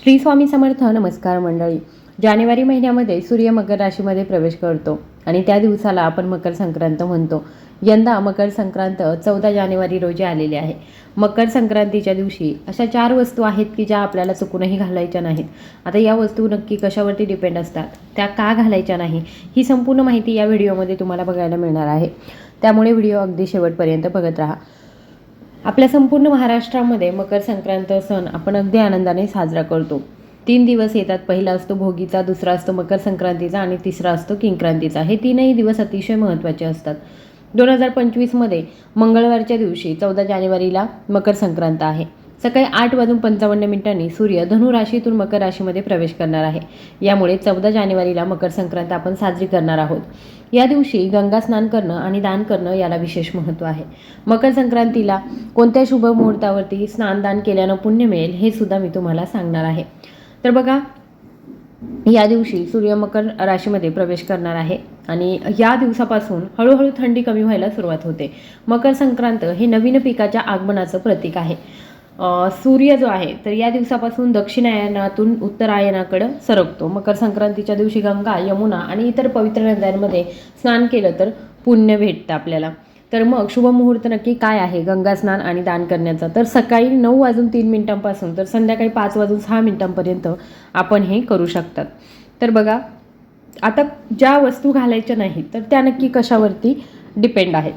श्री स्वामी समर्थ नमस्कार मंडळी. जानेवारी महिन्यामध्ये सूर्य मकर राशीमध्ये प्रवेश करतो आणि त्या दिवसाला आपण मकर संक्रांत म्हणतो. यंदा मकर संक्रांत चौदा जानेवारी रोजी आलेली आहे. मकर संक्रांतीच्या दिवशी अशा चार वस्तू आहेत की ज्या आपल्याला चुकूनही घालायच्या नाहीत. आता या वस्तू नक्की कशावरती डिपेंड असतात? त्या का घालायच्या नाही? ही संपूर्ण माहिती या व्हिडिओमध्ये तुम्हाला बघायला मिळणार आहे. त्यामुळे व्हिडिओ अगदी शेवटपर्यंत बघत राहा. आपल्या संपूर्ण महाराष्ट्रामध्ये मकर संक्रांत सण आपण अगदी आनंदाने साजरा करतो. तीन दिवस येतात. पहिला असतो भोगीचा दुसरा असतो मकर संक्रांतीचा आणि तिसरा असतो किंक्रांतीचा हे तीनही दिवस अतिशय महत्त्वाचे असतात. दोन हजार पंचवीसमध्ये मंगळवारच्या दिवशी चौदा जानेवारीला मकर संक्रांत आहे. सकाळी आठ वाजून पंचावन्न मिनिटांनी सूर्य धनु राशीतून मकर राशीमध्ये प्रवेश करणार आहे. यामुळे चौदा जानेवारीला मकर संक्रांत आपण साजरी करणार आहोत. या दिवशी गंगा स्नान करणं आणि दान करणं याला विशेष महत्त्व आहे. मकर संक्रांतीला कोणत्या शुभ मुहूर्तावरती स्नानदान केल्यानं पुण्य मिळेल हे सुद्धा मी तुम्हाला सांगणार आहे. तर बघा या दिवशी सूर्य मकर राशीमध्ये प्रवेश करणार आहे आणि या दिवसापासून हळूहळू थंडी कमी व्हायला सुरुवात होते. मकर संक्रांत हे नवीन पिकाच्या आगमनाचं प्रतीक आहे. सूर्य जो आहे तर या दिवसापासून दक्षिणायनातून उत्तरायणाकडं सरकतो. मकर संक्रांतीच्या दिवशी गंगा यमुना आणि इतर पवित्र नद्यांमध्ये स्नान केलं तर पुण्य भेटतं आपल्याला. तर मग शुभ मुहूर्त नक्की काय आहे? गंगा स्नान आणि दान करण्याचा. तर सकाळी नऊ वाजून तीन मिनिटांपासून तर संध्याकाळी पाच वाजून सहा मिनिटांपर्यंत आपण हे करू शकतात. तर बघा आता ज्या वस्तू घालायच्या नाहीत तर त्या नक्की कशावरती डिपेंड आहेत.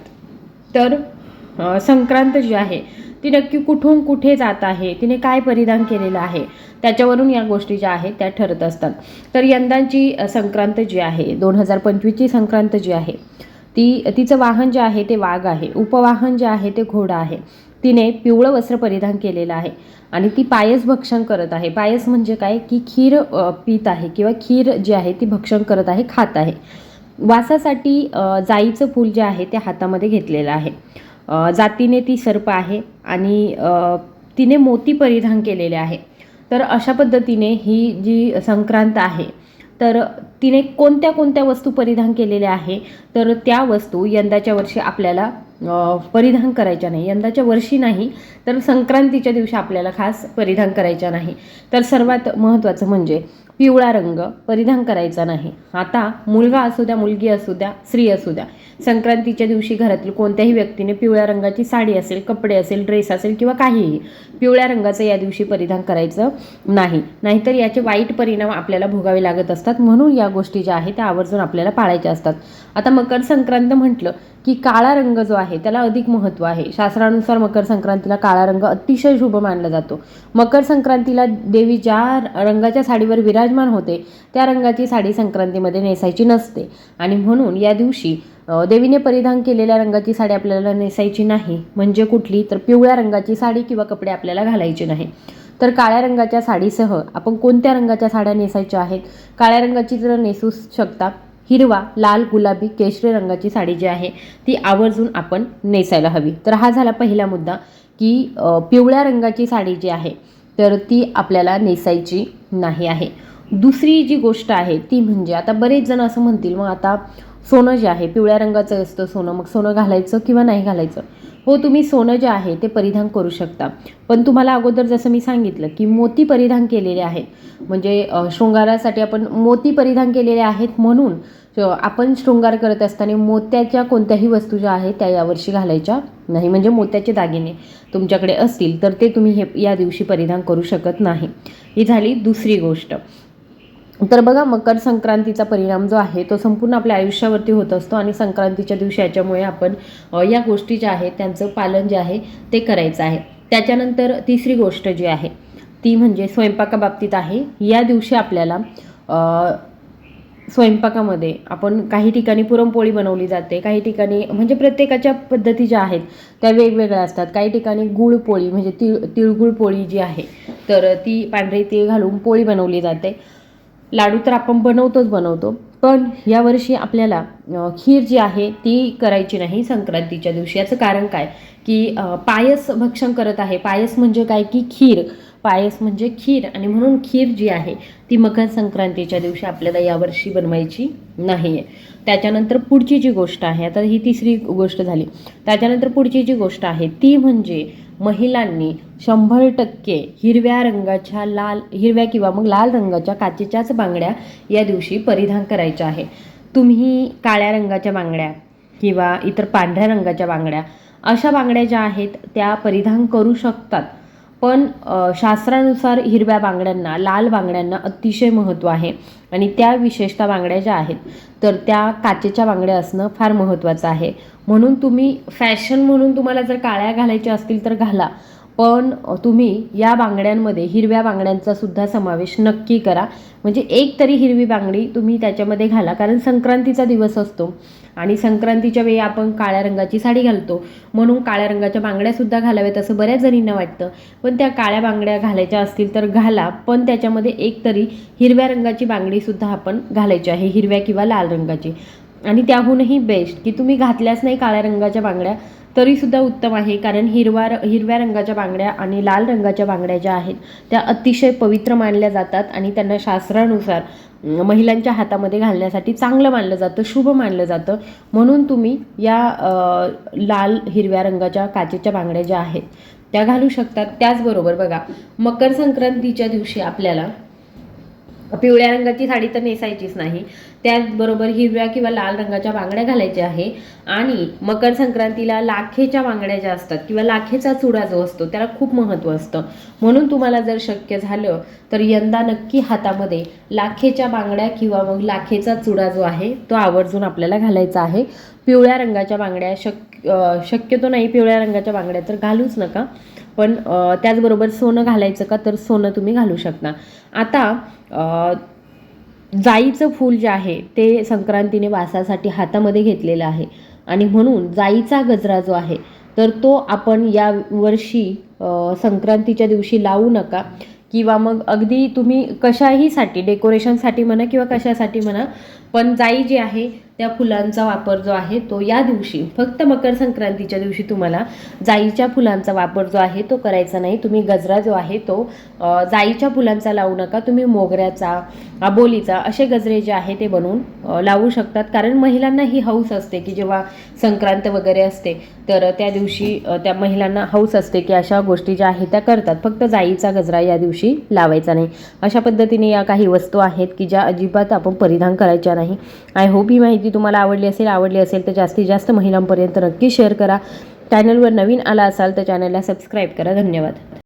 तर संक्रांत जी आहे ती नक्की कुठून कुठे जात आहे तिने काय परिधान केलेलं आहे त्याच्यावरून या गोष्टी ज्या आहेत त्या ठरत असतात. तर यंदाची संक्रांत जी आहे दोन हजार पंचवीसची संक्रांत जी आहे ती तिचं वाहन जे आहे ते वाघ आहे उपवाहन जे आहे ते घोडा आहे. तिने पिवळं वस्त्र परिधान केलेलं आहे आणि ती पायस भक्षण करत आहे. पायस म्हणजे काय? की खीर पीत आहे किंवा खीर जी आहे ती भक्षण करत आहे खात आहे. वासासाठी जाईचं फूल जे आहे ते हातामध्ये घेतलेलं आहे. जातीने ती सर्प आहे आणि तिने मोती परिधान केलेले आहे. तर अशा पद्धतीने ही जी संक्रांत आहे तर तिने कोणत्या कोणत्या वस्तू परिधान केलेल्या आहे तर त्या वस्तू यंदाच्या वर्षी आपल्याला परिधान करायच्या नाही. यंदाच्या वर्षी नाही तर संक्रांतीच्या दिवशी आपल्याला खास परिधान करायच्या नाही. तर सर्वात महत्त्वाचं म्हणजे पिवळा रंग परिधान करायचा नाही. आता मुलगा असू द्या मुलगी असू द्या स्त्री असू द्या संक्रांतीच्या दिवशी घरातील कोणत्याही व्यक्तीने पिवळ्या रंगाची साडी असेल कपडे असेल ड्रेस असेल किंवा काहीही पिवळ्या रंगाचं या दिवशी परिधान करायचं नाही. नाहीतर याचे वाईट परिणाम आपल्याला भोगावे लागत असतात. म्हणून या गोष्टी ज्या आहेत त्या आवर्जून आपल्याला पाळायच्या असतात. आता मकर संक्रांत म्हटलं की काळा रंग जो आहे त्याला अधिक महत्त्व आहे. शास्त्रानुसार मकर संक्रांतीला काळा रंग अतिशय शुभ मानला जातो. मकर संक्रांतीला देवी ज्या रंगाच्या साडीवर विराजमान होते त्या रंगाची साडी संक्रांतीमध्ये नेसायची नसते. आणि म्हणून या दिवशी देवीने परिधान केलेल्या रंगाची साडी आपल्याला नेसायची नाही. म्हणजे कुठली? तर पिवळ्या रंगाची साडी किंवा कपडे आपल्याला घालायचे नाही. तर काळ्या रंगाच्या साडीसह आपण कोणत्या रंगाच्या साड्या नेसायच्या आहेत? काळ्या रंगाची जर नेसू शकता. हिरवा लाल गुलाबी केशरी रंगाची साडी जी आहे ती आवर्जून आपण नेसायला हवी. तर हा झाला पहिला मुद्दा की पिवळ्या रंगाची साडी जी आहे तर ती आपल्याला नेसायची नाही आहे. दुसरी जी गोष्ट आहे ती म्हणजे आता बरेच जण असं म्हणतील मग आता सोनं जे आहे पिवळ्या रंगाचं असतं सोनं मग सोनं घालायचं किंवा नाही घालायचं? हो तुम्ही सोनं जे आहे ते परिधान करू शकता. पण तुम्हाला अगोदर जसं मी सांगितलं की मोती परिधान केलेले आहेत. म्हणजे शृंगारासाठी आपण मोती परिधान केलेले आहेत म्हणून आपण शृंगार करत असताना मोत्याच्या कोणत्याही वस्तू ज्या आहेत त्या यावर्षी घालायच्या नाही. म्हणजे मोत्याचे दागिने तुमच्याकडे असतील तर ते तुम्ही हे या दिवशी परिधान करू शकत नाही. ही झाली दुसरी गोष्ट. तर बघा मकर संक्रांतीचा परिणाम जो आहे तो संपूर्ण आपल्या आयुष्यावरती होत असतो आणि संक्रांतीच्या दिवशी याच्यामुळे आपण या गोष्टी ज्या आहेत त्यांचं पालन जे आहे ते करायचं आहे. त्याच्यानंतर तिसरी गोष्ट जी आहे ती म्हणजे स्वयंपाकाबाबतीत आहे. या दिवशी आपल्याला स्वयंपाकामध्ये आपण काही ठिकाणी पुरणपोळी बनवली जाते काही ठिकाणी म्हणजे प्रत्येकाच्या पद्धती ज्या आहेत त्या वेगवेगळ्या असतात. काही ठिकाणी गुळपोळी म्हणजे तिळ तिळगुळ पोळी जी आहे तर ती पांढरी तीळ घालून पोळी बनवली जाते. लाडू तर आपण बनवतोच बनवतो पण यावर्षी आपल्याला खीर जी आहे ती करायची नाही संक्रांतीच्या दिवशी. याचं कारण काय? की पायस भक्षण करत आहे. पायस म्हणजे काय? की खीर. पायस म्हणजे खीर आणि म्हणून खीर जी आहे ती मकर संक्रांतीच्या दिवशी आपल्याला यावर्षी बनवायची नाही आहे त्याच्यानंतर पुढची जी गोष्ट आहे आता ही तिसरी गोष्ट झाली. त्याच्यानंतर पुढची जी गोष्ट आहे ती म्हणजे महिलांनी शंभर टक्के हिरव्या रंगाच्या लाल हिरव्या किंवा मग लाल रंगाच्या काचेच्याच बांगड्या या दिवशी परिधान करायच्या आहे. तुम्ही काळ्या रंगाच्या बांगड्या किंवा इतर पांढऱ्या रंगाच्या बांगड्या अशा बांगड्या ज्या आहेत त्या परिधान करू शकतात. पण शास्त्रानुसार हिरव्या बांगड्यांना लाल बांगड्यांना अतिशय महत्त्व आहे आणि त्या विशेषतः बांगड्या ज्या आहेत तर त्या काचेच्या बांगड्या असणं फार महत्त्वाचं आहे. म्हणून तुम्ही फॅशन म्हणून तुम्हाला जर काळ्या घालायच्या असतील तर घाला. पण तुम्ही या बांगड्यांमध्ये हिरव्या बांगड्यांचा सुद्धा समावेश नक्की करा. म्हणजे एक तरी हिरवी बांगडी तुम्ही त्याच्यामध्ये घाला कारण संक्रांतीचा दिवस असतो. आणि संक्रांतीच्या वेळी आपण काळ्या रंगाची साडी घालतो. म्हणून काळ्या रंगाच्या बांगड्यासुद्धा घालाव्यात असं बऱ्याच जणींना वाटतं. पण त्या काळ्या बांगड्या घालायच्या असतील तर घाला. पण त्याच्यामध्ये एक तरी हिरव्या रंगाची बांगडीसुद्धा आपण घालायची आहे हिरव्या किंवा लाल रंगाची. आणि त्याहूनही बेस्ट की तुम्ही घातल्याच नाही काळ्या रंगाच्या बांगड्या तरीसुद्धा उत्तम आहे कारण हिरवा हिरव्या रंगाच्या बांगड्या आणि लाल रंगाच्या बांगड्या ज्या आहेत त्या अतिशय पवित्र मानल्या जातात आणि त्यांना शास्त्रानुसार महिलांच्या हातामध्ये घालण्यासाठी चांगलं मानलं जातं शुभ मानलं जातं. म्हणून तुम्ही या लाल हिरव्या रंगाच्या काचेच्या बांगड्या ज्या आहेत त्या घालू शकतात. त्याचबरोबर बघा मकर संक्रांतीच्या दिवशी आपल्याला पिवळ्या रंगाची साडी तर नेसायचीच नाही. त्याचबरोबर हिरव्या किंवा लाल रंगाच्या बांगड्या घालायच्या आहे. आणि मकर संक्रांतीला लाखेच्या बांगड्या ज्या असतात किंवा लाखेचा चुडा जो असतो त्याला खूप महत्त्व असतं. म्हणून तुम्हाला जर शक्य झालं तर यंदा नक्की हातामध्ये लाखेच्या बांगड्या किंवा मग लाखेचा चुडा जो आहे तो आवर्जून आपल्याला घालायचा आहे. पिवळ्या रंगाच्या बांगड्या शक्य शक्यतो नाही पिवळ्या रंगाच्या बांगड्या तर घालूच नका. पण त्याचबरोबर सोनं घालायचं का तर सोनं तुम्ही घालू शकता. आता जाईचं फूल जे आहे ते संक्रांतीने वासासाठी हातामध्ये घेतलेलं आहे. आणि म्हणून जाईचा गजरा जो आहे तर तो आपण या वर्षी संक्रांतीच्या दिवशी लावू नका. किंवा मग अगदी तुम्ही कशाहीसाठी डेकोरेशनसाठी म्हणा किंवा कशासाठी म्हणा पण जाई जी आहे त्या फुलांचा वापर जो आहे तो या दिवशी फक्त मकर संक्रांतीच्या दिवशी तुम्हाला जाईच्या फुलांचा वापर जो आहे तो करायचा नाही. तुम्ही गजरा जो आहे तो जाईच्या फुलांचा लावू नका. तुम्ही मोगऱ्याचा आबोलीचा असे गजरे जे आहे ते बनवून लावू शकतात. कारण महिलांना ही हौस असते की जेव्हा संक्रांत वगैरे असते तर त्या दिवशी त्या महिलांना हौस असते की अशा गोष्टी ज्या आहेत त्या करतात. फक्त जाईचा गजरा या दिवशी लावायचा नाही. अशा पद्धतीने या काही वस्तू आहेत की ज्या अजिबात आपण परिधान करायच्या नाही. आय होप ही माहिती तुम्हाला आवडली असेल आवडली असेल तर जास्तीत जास्त महिलांपर्यंत नक्की शेअर करा. चॅनलवर नवीन आला असाल तर चॅनलला सबस्क्राईब करा. धन्यवाद.